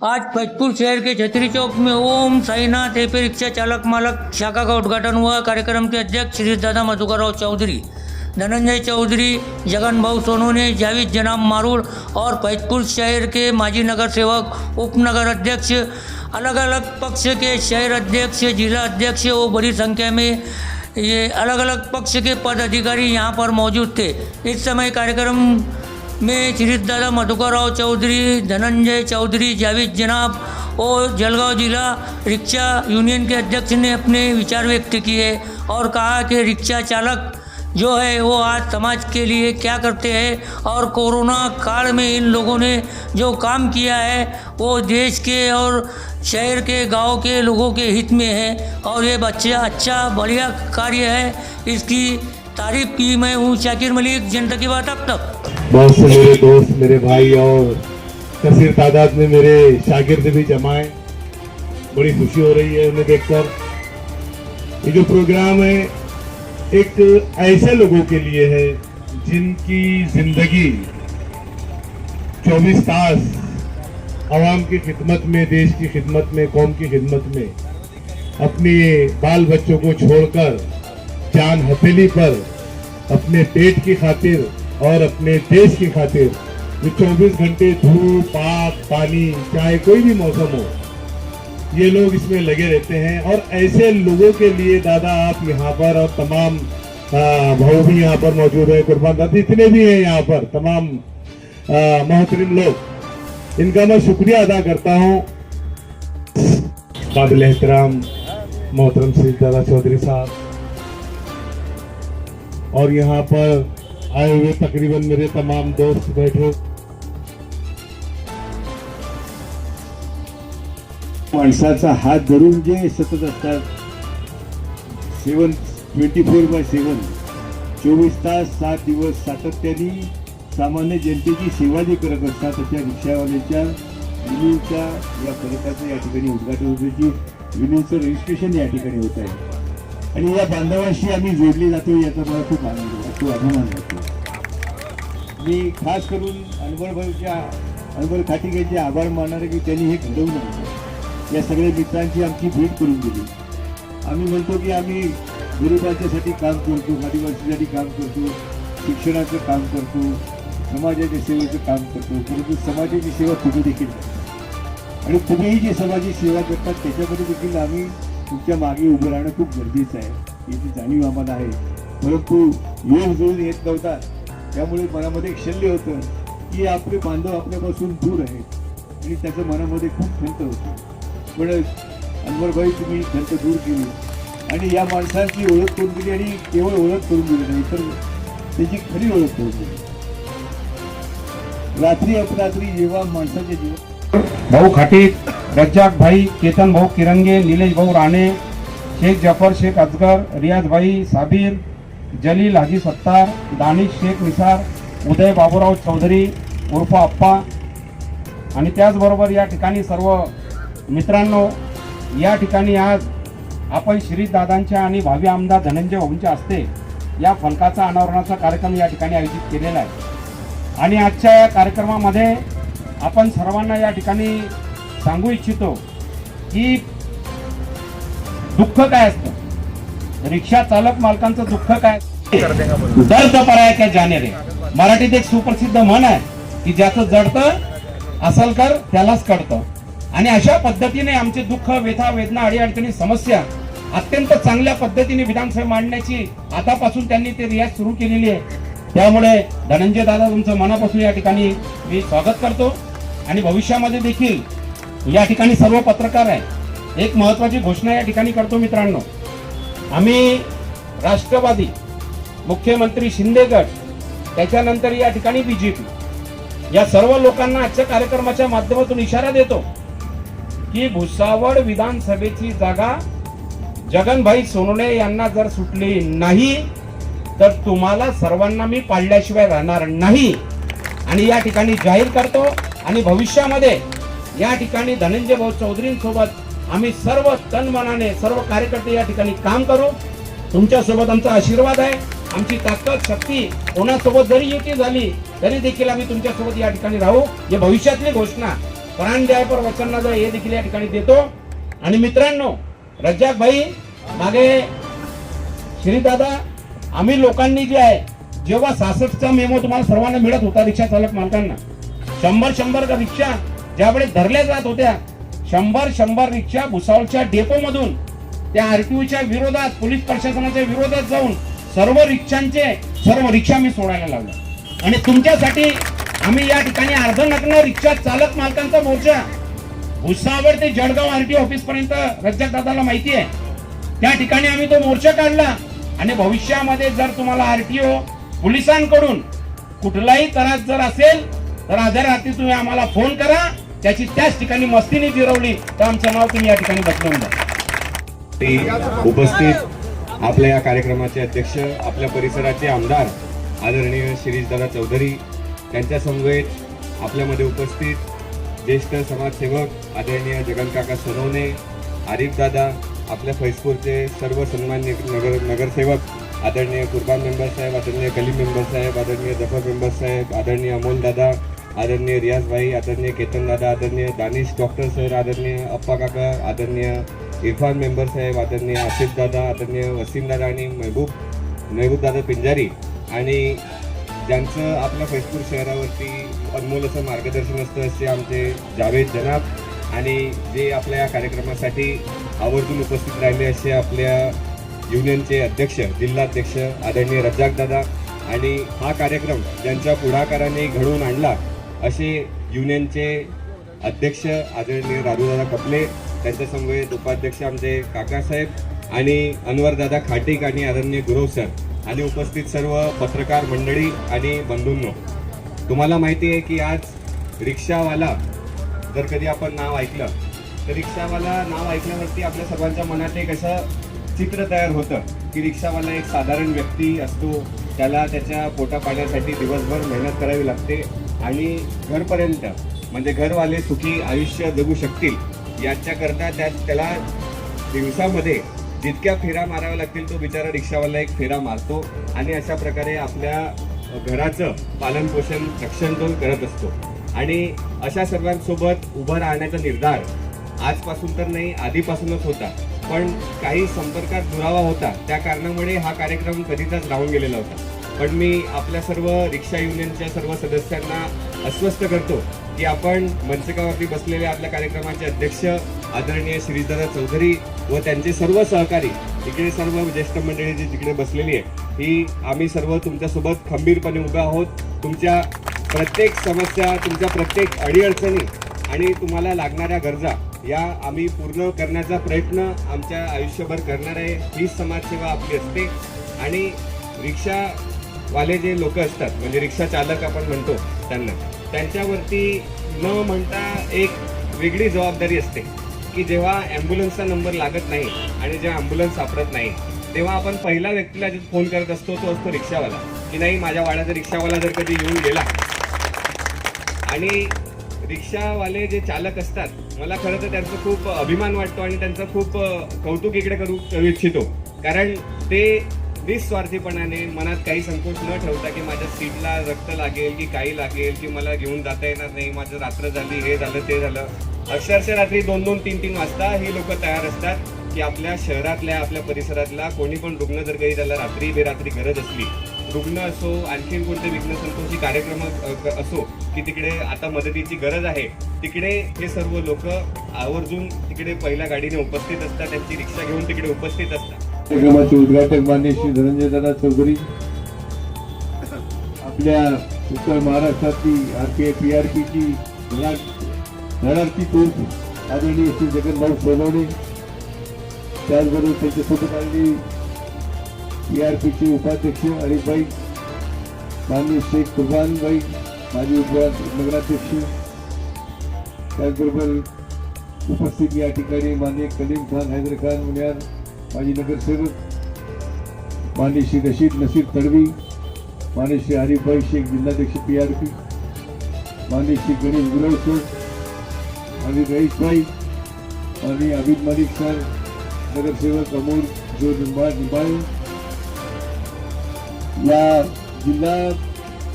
आज फैजपुर शहर के छतरी चौक में ओम साईनाथ एपी रिक्शा चालक मालक शाखा का उद्घाटन हुआ। कार्यक्रम के अध्यक्ष श्री दादा मधुकरराव चौधरी, धनंजय चौधरी जगन भाऊ सोनू ने जावेद जनाब मारूर और फैजपुर शहर के माजी नगर सेवक, उपनगर अध्यक्ष अलग अलग पक्ष के शहर अध्यक्ष, जिला अध्यक्ष वो बड़ी संख्या में ये अलग अलग पक्ष के पदाधिकारी यहाँ पर मौजूद थे। इस समय कार्यक्रम में श्री दादा मधुकर राव चौधरी, धनंजय चौधरी, जावेद जनाब और जलगांव जिला रिक्शा यूनियन के अध्यक्ष ने अपने विचार व्यक्त किए और कहा कि रिक्शा चालक जो है, वो आज समाज के लिए क्या करते हैं और कोरोना काल में इन लोगों ने जो काम किया है, वो देश के और शहर के, गाँव के लोगों के हित में है और ये बच्चा अच्छा बढ़िया कार्य है। इसकी तारीफ़ की मैं हूँ। शाकिर मलिक, जनता की बात अब तक। बहुत से मेरे, दोस्त मेरे भाई और कसीर तादाद में मेरे शागिर्द भी जमाए। बड़ी खुशी हो रही है उन्हें देखकर। ये जो प्रोग्राम है, एक ऐसे लोगों के लिए है जिनकी ज़िंदगी 24 तास आवाम की खिदमत में, देश की खिदमत में, कौम की खिदमत में अपने बाल बच्चों को छोड़कर, जान हथेली पर अपने पेट की खातिर और अपने देश की खातिर ये 24 घंटे धूप आग पानी चाहे कोई भी मौसम हो ये लोग इसमें लगे रहते हैं। और ऐसे लोगों के लिए दादा आप यहाँ पर और तमाम भाव भी यहाँ पर मौजूद है कुर्बान दादी इतने भी हैं यहाँ पर तमाम आ, मोहतरम लोग। इनका मैं शुक्रिया अदा करता हूँ। काबिल एहतराम मोहतरम श्री दादा चौधरी साहब। और यहाँ पर आए हुए तकरीबन मेरे तमाम दोस्त बैठे माणसाचा हात धरून जे सतत असतात seven twenty four by seven चोवीस तास सात दिवस सातत्याने सामान्य जनतेची सेवा जे करत असतात त्याच्या रिक्षावाल्याच्या युनियनच्या या फलकाचं या ठिकाणी उद्घाटन होण्याची विनूचं रजिस्ट्रेशन या ठिकाणी होत आहे. आणि या बांधवांशी आम्ही जोडले जातो याचा मला खूप आनंद तो अभिमान वाटतो मी खास करून अनवरभाईच्या अनुभव खाटिकेचे आभार मानणारे की त्यांनी हे घडवून आणलं. या सगळ्या मित्रांची आमची भेट करून दिली. आम्ही म्हणतो की आम्ही गरिबांच्यासाठी काम करतो आदिवासीसाठी काम करतो शिक्षणाचं काम करतो समाजाच्या सेवेचं काम करतो परंतु समाजाची सेवा तुम्ही देखील करता. आणि तुम्हीही जी समाजाची सेवा करतात त्याच्यामध्ये देखील आम्ही तुमच्या मागे उभं राहणं खूप गरजेचं आहे. याची जाणीव आम्हाला आहे. परंतु योग जुळून येत नव्हता. त्यामुळे मनामध्ये एक शल्य होतं की आपले बांधव आपल्यापासून दूर आहेत. आणि त्याचं मनामध्ये खूप खंत होतं. पण अनवरभाई तुम्ही खंत दूर केली. आणि या माणसांची ओळख करून दिली आणि केवळ ओळख करून दिली नाही तर त्याची खरी ओळख करून दिली. रात्री अपरात्री जेव्हा माणसाचे जीवन भाऊ खाटीक रज्जाक भाई केतन भाऊ किरंगे निलेश भाऊ राणे शेख जफर शेख अजगर रियाज भाई साबीर जलील हाजी सत्तार दानिश शेख निसार उदय बाबूराव चौधरी उर्फ अप्पा. आणि त्याचबरोबर या ठिकाणी सर्व मित्रांनो या ठिकाणी आज आपण श्रीदादांच्या आणि भावी आमदार धनंजय भाऊंच्या हस्ते या फलकाचा अनावरणाचा कार्यक्रम या ठिकाणी आयोजित केलेला आहे. आणि आजच्या या कार्यक्रमामध्ये आपण सर्वांना या ठिकाणी सांगू इच्छितो की दुःख काय असतं? रिक्षा चालक मालकांचं दुःख काय? दर्द पराय काय जाणे रे? मराठीत एक सुप्रसिद्ध म्हण आहे की ज्याचं जडतं असल कर त्यालाच कळतं. आणि अशा पद्धतीने आमचे दुःख व्यथा वेदना अडीअडचणी समस्या अत्यंत चांगल्या पद्धतीने विधानसभा मांडण्याची आतापासून त्यांनी ते रियाज सुरू केलेली आहे. त्यामुळे धनंजय दादा तुमचं मनापासून या ठिकाणी मी स्वागत करतो. आणि भविष्यामध्ये देखील या ठिकाणी सर्व पत्रकार आहे एक महत्वाची घोषणा या ठिकाणी करतो मित्रांनो. आम्ही राष्ट्रवादी मुख्यमंत्री शिंदे गट त्याच्यानंतर या ठिकाणी बी जी पी या सर्व लोकांना आजच्या कार्यक्रमाच्या माध्यमातून इशारा देतो की भुसावळ विधानसभेची जागा जगनभाई सोनवणे यांना जर सुटली नाही तर तुम्हाला सर्वांना मी पाळल्याशिवाय राहणार नाही. आणि या ठिकाणी जाहीर करतो आणि भविष्यामध्ये या ठिकाणी धनंजय भाऊ चौधरींसोबत आम्ही सर्व तन मनाने सर्व कार्यकर्ते या ठिकाणी काम करू. तुमच्यासोबत आमचा आशीर्वाद आहे. आमची ताकद शक्ती कोणासोबत जरी युती झाली तरी देखील आम्ही तुमच्यासोबत या ठिकाणी राहू. हे भविष्यातली घोषणा. प्राण द्याय पर वचन जर हे देखील या ठिकाणी देतो. आणि मित्रांनो रज्जाक भाई मागे श्री दादा आम्ही लोकांनी जे आहे जेव्हा सासष्टचा मेमो तुम्हाला सर्वांना मिळत होता रिक्षा चालक मालकांना. शंभर शंभर का रिक्षा ज्यावेळेस धरल्या जात होत्या शंभर शंभर रिक्षा भुसावळच्या डेपो मधून त्या आरटीओच्या विरोधात पोलीस प्रशासनाच्या विरोधात जाऊन सर्व रिक्षांचे सर्व रिक्षा मी सोडायला लागलो. आणि तुमच्यासाठी आम्ही या ठिकाणी अर्धनग्न रिक्षा चालक मालकांचा मोर्चा भुसावळ ते जळगाव आरटीओ ऑफिस पर्यंत रज्जक दादाला माहिती आहे. त्या ठिकाणी आम्ही तो मोर्चा काढला. आणि भविष्यामध्ये जर तुम्हाला आरटीओ पोलिसांकडून कुठलाही त्रास जर असेल तर आधार रात्री तुम्ही आम्हाला फोन करा. त्याची त्याच ठिकाणी मस्तीने जिरवली तर आमचं नाव तुम्ही या ठिकाणी बदलवून द्या ते उपस्थित आपल्या या कार्यक्रमाचे अध्यक्ष आपल्या परिसराचे आमदार आदरणीय शिरीषदादा चौधरी त्यांच्या समवेत आपल्यामध्ये उपस्थित ज्येष्ठ समाजसेवक आदरणीय जगनकाका सोनवणे आरिफ दादा आपल्या फैजपूरचे सर्व सन्मान्य नगर नगरसेवक आदरणीय कुर्बान मेंबर साहेब आदरणीय कलीम मेंबर साहेब आदरणीय जफर मेंबर साहेब आदरणीय अमोल दादा आदरणीय रियाज भाई आदरणीय केतन दादा आदरणीय दानिश डॉक्टर सर आदरणीय अप्पा काका आदरणीय इरफान मेंबर साहेब आदरणीय आसिफ दादा आदरणीय वसीम दादा आणि महबूब महबूब दादा पिंजारी. आणि ज्यांचं आपल्या फैजपूर शहरावरती अनमोल असं मार्गदर्शन असतं असे आमचे जावेद जनाब आणि जे आपल्या या कार्यक्रमासाठी आवर्जून उपस्थित राहिले असे आपल्या युनियनचे अध्यक्ष जिल्हाध्यक्ष आदरणीय रज्जाक दादा. आणि हा कार्यक्रम ज्यांच्या पुढाकाराने घडवून आणला असे युनियनचे अध्यक्ष आदरणीय राजूदादा कपले त्यांच्यासमवेत उपाध्यक्ष आमचे काकासाहेब आणि अनवरदादा खाटीक आणि आदरणीय गुरव सर आणि उपस्थित सर्व पत्रकार मंडळी आणि बंधूंनो तुम्हाला माहिती आहे की आज रिक्षावाला जर कधी आपण नाव ऐकलं तर रिक्षावाला नाव ऐकल्यावरती आपल्या सर्वांच्या मनात एक असं चित्र तयार होतं की रिक्षावाला एक साधारण व्यक्ती असतो. त्याला त्याच्या पोटा पाण्यासाठी दिवसभर मेहनत करावी लागते. आणि घरपर्यंत म्हणजे घरवाले सुखी आयुष्य जगू शकतील याच्याकरता त्या त्याला दिवसामध्ये जितक्या फेऱ्या माराव्या लागतील तो बिचारा रिक्षावाला एक फेरा मारतो आणि अशा प्रकारे आपल्या घराचं पालनपोषण रक्षण तो करत असतो. आणि अशा सर्वांसोबत उभं राहण्याचा निर्धार आजपासून तर नाही आधीपासूनच होता. पण काही संपर्कात दुरावा होता त्या कारणामुळे हा कार्यक्रम कधीचाच राहून गेलेला होता. पण मी आपल्या सर्व रिक्षा युनियनच्या सर्व सदस्यांना अस्वस्थ करतो की आपण मंचकावरती बसलेले आपल्या कार्यक्रमाचे अध्यक्ष आदरणीय श्रीधर चौधरी व त्यांचे सर्व सहकारी इकडे सर्व ज्येष्ठ मंडळी जी तिकडे बसलेली आहे ही आम्ही सर्व तुमच्यासोबत खंबीरपणे उभे आहोत. तुमच्या प्रत्येक समस्या तुमच्या प्रत्येक अडीअडचणी आणि तुम्हाला लागणाऱ्या गरजा या आम्ही पूर्ण करण्याचा प्रयत्न आमच्या आयुष्यभर करणार आहे. हीच समाजसेवा आपली असते. आणि रिक्षा वाले जे लोक असतात म्हणजे रिक्षा चालक आपण म्हणतो त्यांना त्यांच्यावरती न म्हणता एक वेगळी जबाबदारी असते की जेव्हा ॲम्ब्युलन्सचा नंबर लागत नाही आणि जेव्हा ॲम्ब्युलन्स सापडत नाही तेव्हा आपण पहिल्या व्यक्तीला जे फोन करत असतो तो असतो रिक्षावाला की नाही माझ्या वाड्याचा रिक्षावाला जर कधी येऊन गेला. आणि रिक्षावाले जे चालक असतात मला खरं तर त्यांचा खूप अभिमान वाटतो आणि त्यांचं खूप कौतुक इकडे करू करू इच्छितो. कारण ते निस्वार्थीपणाने मनात काही संकोच न ठेवता की माझ्या सीटला रक्त लागेल की काही लागेल की मला घेऊन जाता येणार नाही माझं रात्र झाली हे झालं ते झालं. अक्षरशः रात्री दोन दोन तीन तीन वाजता ही लोक तयार असतात की आपल्या शहरातल्या आपल्या परिसरातला कोणी पण रुग्ण जर काही त्याला रात्री बेरात्री गरज असली रुग्ण असो आणखीन कोणते विघ्न संतोषी कार्यक्रम असो की तिकडे आता मदतीची गरज आहे तिकडे हे सर्व लोक आवर्जून तिकडे पहिल्या गाडीने उपस्थित असतात त्यांची रिक्षा घेऊन तिकडे उपस्थित असतात. कार्यक्रमाचे उद्घाटक मान्य श्री धनंजयदादा चौधरी आपल्या उत्तर महाराष्ट्रातली आर पी पी आर पीची धडाडती तूप आदरणीय श्री जगनभाऊ सोनवणे त्याचबरोबर त्यांच्यासोबत आलेली पी आर पीचे उपाध्यक्ष हरीफबाई माननीय शेख कुर्बानबाई माजी उपनगराध्यक्ष त्याचबरोबर उपस्थित या ठिकाणी माननीय कलीम खान हैदर खान मुनियार माजी नगरसेवक माननीय श्री रशीद नसीर तडवी माननीय श्री हरिभाई शेख जिल्हाध्यक्ष पी आर पी माननीय श्री गणेश गुरवसर माननीय रईसभाई माननीय अभिद मलिक सर नगरसेवक अमोल जो निंबा निंबाळे या जिल्हा